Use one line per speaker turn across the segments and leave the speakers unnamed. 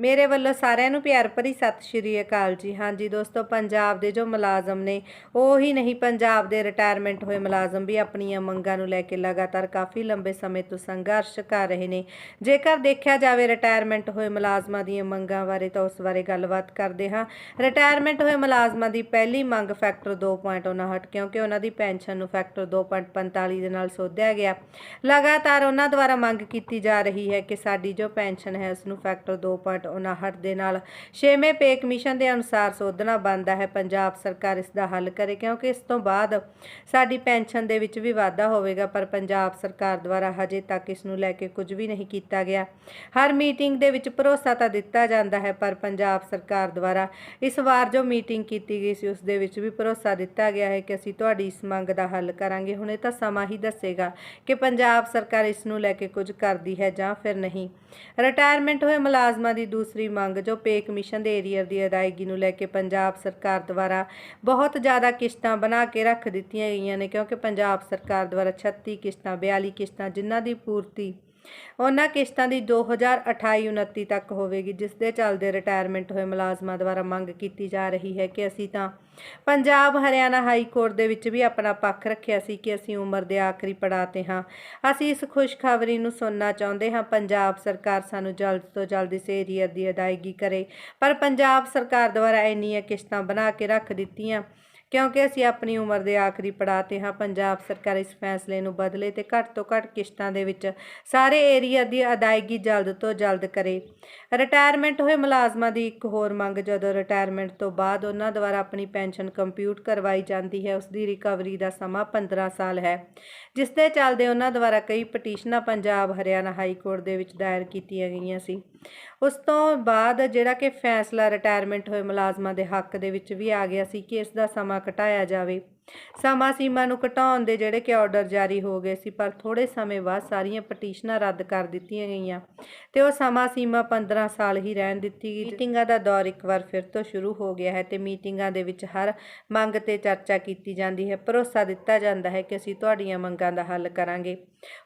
ਮੇਰੇ ਵੱਲੋਂ ਸਾਰਿਆਂ ਨੂੰ ਪਿਆਰ ਭਰੀ ਸਤਿ ਸ਼੍ਰੀ ਅਕਾਲ ਜੀ। ਹਾਂਜੀ ਦੋਸਤੋ, ਪੰਜਾਬ ਦੇ ਜੋ ਮੁਲਾਜ਼ਮ ਨੇ, ਉਹ ਹੀ ਨਹੀਂ, ਪੰਜਾਬ ਦੇ ਰਿਟਾਇਰਮੈਂਟ ਹੋਏ ਮੁਲਾਜ਼ਮ ਵੀ ਆਪਣੀਆਂ ਮੰਗਾਂ ਨੂੰ ਲੈ ਕੇ ਲਗਾਤਾਰ ਕਾਫੀ ਲੰਬੇ ਸਮੇਂ ਤੋਂ ਸੰਘਰਸ਼ ਕਰ ਰਹੇ ਨੇ। ਜੇਕਰ ਦੇਖਿਆ ਜਾਵੇ ਰਿਟਾਇਰਮੈਂਟ ਹੋਏ ਮੁਲਾਜ਼ਮਾਂ ਦੀਆਂ ਮੰਗਾਂ ਬਾਰੇ ਤਾਂ ਉਸ ਬਾਰੇ ਗੱਲਬਾਤ ਕਰਦੇ ਹਾਂ। ਰਿਟਾਇਰਮੈਂਟ ਹੋਏ ਮੁਲਾਜ਼ਮਾਂ ਦੀ ਪਹਿਲੀ ਮੰਗ ਫੈਕਟਰ 2.59 ਕਿਉਂਕਿ ਉਹਨਾਂ ਦੀ ਪੈਨਸ਼ਨ ਨੂੰ ਫੈਕਟਰ 2.45 ਦੇ ਨਾਲ ਸੋਧਿਆ ਗਿਆ। ਲਗਾਤਾਰ ਉਹਨਾਂ ਦੁਆਰਾ ਮੰਗ ਕੀਤੀ ਜਾ ਰਹੀ ਹੈ ਕਿ ਸਾਡੀ ਜੋ ਪੈਨਸ਼ਨ ਹੈ ਉਸ ਨੂੰ ਫੈਕਟਰ 2.59 ਦੇ ਨਾਲ। ਛੇਵੇਂ ਪੇ ਕਮਿਸ਼ਨ ਦੇ ਅਨੁਸਾਰ ਸੋਧਣਾ ਬਣਦਾ ਹੈ, ਪੰਜਾਬ ਸਰਕਾਰ ਇਸ ਦਾ ਹੱਲ ਕਰੇ, ਕਿਉਂਕਿ ਇਸ ਤੋਂ ਬਾਅਦ ਸਾਡੀ ਪੈਨਸ਼ਨ ਦੇ ਵਿੱਚ ਵੀ ਵਾਧਾ ਹੋਵੇਗਾ, ਪਰ ਪੰਜਾਬ ਸਰਕਾਰ ਦੁਆਰਾ ਹਜੇ ਤੱਕ ਇਸ ਨੂੰ ਲੈ ਕੇ ਕੁਝ ਵੀ ਨਹੀਂ ਕੀਤਾ ਗਿਆ। ਹਰ ਮੀਟਿੰਗ ਦੇ ਵਿੱਚ ਭਰੋਸਾ ਤਾਂ ਦਿੱਤਾ ਜਾਂਦਾ ਹੈ, ਪਰ ਪੰਜਾਬ ਸਰਕਾਰ ਦੁਆਰਾ ਇਸ ਵਾਰ ਜੋ ਮੀਟਿੰਗ ਕੀਤੀ ਗਈ ਸੀ, ਉਸ ਦੇ ਵਿੱਚ ਵੀ ਭਰੋਸਾ ਦਿੱਤਾ ਗਿਆ ਹੈ ਕਿ ਅਸੀਂ ਤੁਹਾਡੀ ਇਸ ਮੰਗ ਦਾ ਹੱਲ ਕਰਾਂਗੇ। ਹੁਣ ਇਹ ਤਾਂ ਸਮਾਂ ਹੀ ਦੱਸੇਗਾ ਕਿ ਪੰਜਾਬ ਸਰਕਾਰ ਇਸ ਨੂੰ ਲੈ ਕੇ ਕੁਝ ਕਰਦੀ ਹੈ ਜਾਂ ਫਿਰ ਨਹੀਂ। ਰਿਟਾਇਰਮੈਂਟ ਹੋਏ ਮੁਲਾਜ਼ਮਾਂ ਦੀ ਦੂਸਰੀ ਮੰਗ ਜੋ ਪੇ ਕਮਿਸ਼ਨ ਦੇ ਏਰੀਅਰ ਦੀ ਅਦਾਇਗੀ ਨੂੰ ਲੈ ਕੇ ਪੰਜਾਬ ਸਰਕਾਰ ਦੁਆਰਾ ਬਹੁਤ ਜ਼ਿਆਦਾ ਕਿਸ਼ਤਾਂ ਬਣਾ ਕੇ ਰੱਖ ਦਿੱਤੀਆਂ ਗਈਆਂ ਨੇ, ਕਿਉਂਕਿ ਪੰਜਾਬ ਸਰਕਾਰ ਦੁਆਰਾ 36 ਕਿਸ਼ਤਾਂ 42 ਕਿਸ਼ਤਾਂ ਜਿਨ੍ਹਾਂ ਦੀ ਪੂਰਤੀ ਉਹਨਾਂ ਕਿਸ਼ਤਾਂ ਦੀ 2028-29 ਤੱਕ ਹੋਵੇਗੀ, ਜਿਸ ਦੇ ਚੱਲਦੇ ਰਿਟਾਇਰਮੈਂਟ ਹੋਏ ਮੁਲਾਜ਼ਮਾਂ ਦੁਆਰਾ ਮੰਗ ਕੀਤੀ ਜਾ ਰਹੀ ਹੈ ਕਿ ਅਸੀਂ ਤਾਂ ਪੰਜਾਬ ਹਰਿਆਣਾ ਹਾਈ ਕੋਰਟ ਦੇ ਵਿੱਚ ਵੀ ਆਪਣਾ ਪੱਖ ਰੱਖਿਆ ਸੀ ਕਿ ਅਸੀਂ ਉਮਰ ਦੇ ਆਖਰੀ ਪੜਾਅ ਤੇ ਹਾਂ। ਅਸੀਂ ਇਸ ਖੁਸ਼ਖਬਰੀ ਨੂੰ ਸੁਣਨਾ ਚਾਹੁੰਦੇ ਹਾਂ, ਪੰਜਾਬ ਸਰਕਾਰ ਸਾਨੂੰ ਜਲਦ ਤੋਂ ਜਲਦ ਇਸ ਏਰੀਅਰ ਦੀ ਅਦਾਇਗੀ ਕਰੇ, ਪਰ ਪੰਜਾਬ ਸਰਕਾਰ ਦੁਆਰਾ ਇੰਨੀਆਂ ਕਿਸ਼ਤਾਂ ਬਣਾ ਕੇ ਰੱਖ ਦਿੱਤੀਆਂ। ਕਿਉਂਕਿ ਅਸੀਂ ਆਪਣੀ ਉਮਰ ਦੇ ਆਖਰੀ ਪੜਾਅ ਤੇ ਹਾਂ, ਪੰਜਾਬ ਸਰਕਾਰ ਇਸ ਫੈਸਲੇ ਨੂੰ ਬਦਲੇ ਤੇ ਘੱਟ ਤੋਂ ਘੱਟ ਕਿਸ਼ਤਾਂ ਦੇ ਵਿੱਚ ਸਾਰੇ ਏਰੀਆ ਦੀ ਅਦਾਇਗੀ ਜਲਦ ਤੋਂ ਜਲਦ ਕਰੇ। ਰਿਟਾਇਰਮੈਂਟ ਹੋਏ ਮੁਲਾਜ਼ਮਾਂ ਦੀ ਇੱਕ ਹੋਰ ਮੰਗ, ਜਦੋਂ ਰਿਟਾਇਰਮੈਂਟ ਤੋਂ ਬਾਅਦ ਉਹਨਾਂ ਦੁਆਰਾ ਆਪਣੀ ਪੈਨਸ਼ਨ ਕੰਪਿਊਟ ਕਰਵਾਈ ਜਾਂਦੀ ਹੈ ਉਸ ਦੀ ਰਿਕਵਰੀ ਦਾ ਸਮਾਂ 15 ਸਾਲ ਹੈ। ਜਿਸ ਦੇ ਚੱਲਦੇ ਉਹਨਾਂ ਦੁਆਰਾ ਕਈ ਪਟੀਸ਼ਨਾਂ ਪੰਜਾਬ, ਹਰਿਆਣਾ ਹਾਈ ਕੋਰਟ ਦੇ ਵਿੱਚ ਦਾਇਰ ਕੀਤੀਆਂ ਗਈਆਂ ਸੀ। ਉਸ ਤੋਂ ਬਾਅਦ ਜਿਹੜਾ ਕਿ ਫੈਸਲਾ ਰਿਟਾਇਰਮੈਂਟ ਹੋਏ ਮੁਲਾਜ਼ਮਾਂ ਦੇ ਹੱਕ ਦੇ ਵਿੱਚ ਵੀ ਆ ਗਿਆ ਸੀ ਕਿ ਇਸ ਦਾ ਸਮਾਂ ਘਟਾਇਆ ਜਾਵੇ। ਸਮਾਂ ਸੀਮਾ ਨੂੰ ਘਟਾਉਣ ਦੇ ਜਿਹੜੇ ਕਿ ਆਰਡਰ ਜਾਰੀ ਹੋ ਗਏ ਸੀ, ਪਰ ਥੋੜੇ ਸਮੇਂ ਬਾਅਦ ਸਾਰੀਆਂ ਪਟੀਸ਼ਨਾਂ ਰੱਦ ਕਰ ਦਿੱਤੀਆਂ ਗਈਆਂ ਤੇ ਉਹ ਸਮਾਂ ਸੀਮਾ 15 ਸਾਲ ਹੀ ਰਹਿਣ ਦਿੱਤੀ ਗਈ। ਮੀਟਿੰਗਾਂ ਦਾ ਦੌਰ ਇੱਕ ਵਾਰ ਫਿਰ ਤੋਂ ਸ਼ੁਰੂ ਹੋ ਗਿਆ ਹੈ ਤੇ ਮੀਟਿੰਗਾਂ ਦੇ ਵਿੱਚ ਹਰ ਮੰਗ ਤੇ ਚਰਚਾ ਕੀਤੀ ਜਾਂਦੀ ਹੈ। ਭਰੋਸਾ ਦਿੱਤਾ ਜਾਂਦਾ ਹੈ ਕਿ ਅਸੀਂ ਤੁਹਾਡੀਆਂ ਮੰਗਾਂ ਦਾ ਹੱਲ ਕਰਾਂਗੇ।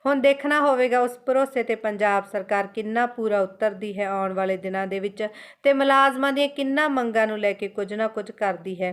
ਹੁਣ ਦੇਖਣਾ ਹੋਵੇਗਾ ਉਸ ਭਰੋਸੇ ਤੇ ਪੰਜਾਬ ਸਰਕਾਰ ਕਿੰਨਾ ਪੂਰਾ ਉਤਰਦੀ ਹੈ ਆਉਣ ਵਾਲੇ ਦਿਨਾਂ ਦੇ ਵਿੱਚ ਤੇ ਮੁਲਾਜ਼ਮਾਂ ਦੀਆਂ ਕਿੰਨਾ ਮੰਗਾਂ ਨੂੰ ਲੈ ਕੇ ਕੁਝ ਨਾ ਕੁਝ ਕਰਦੀ ਹੈ।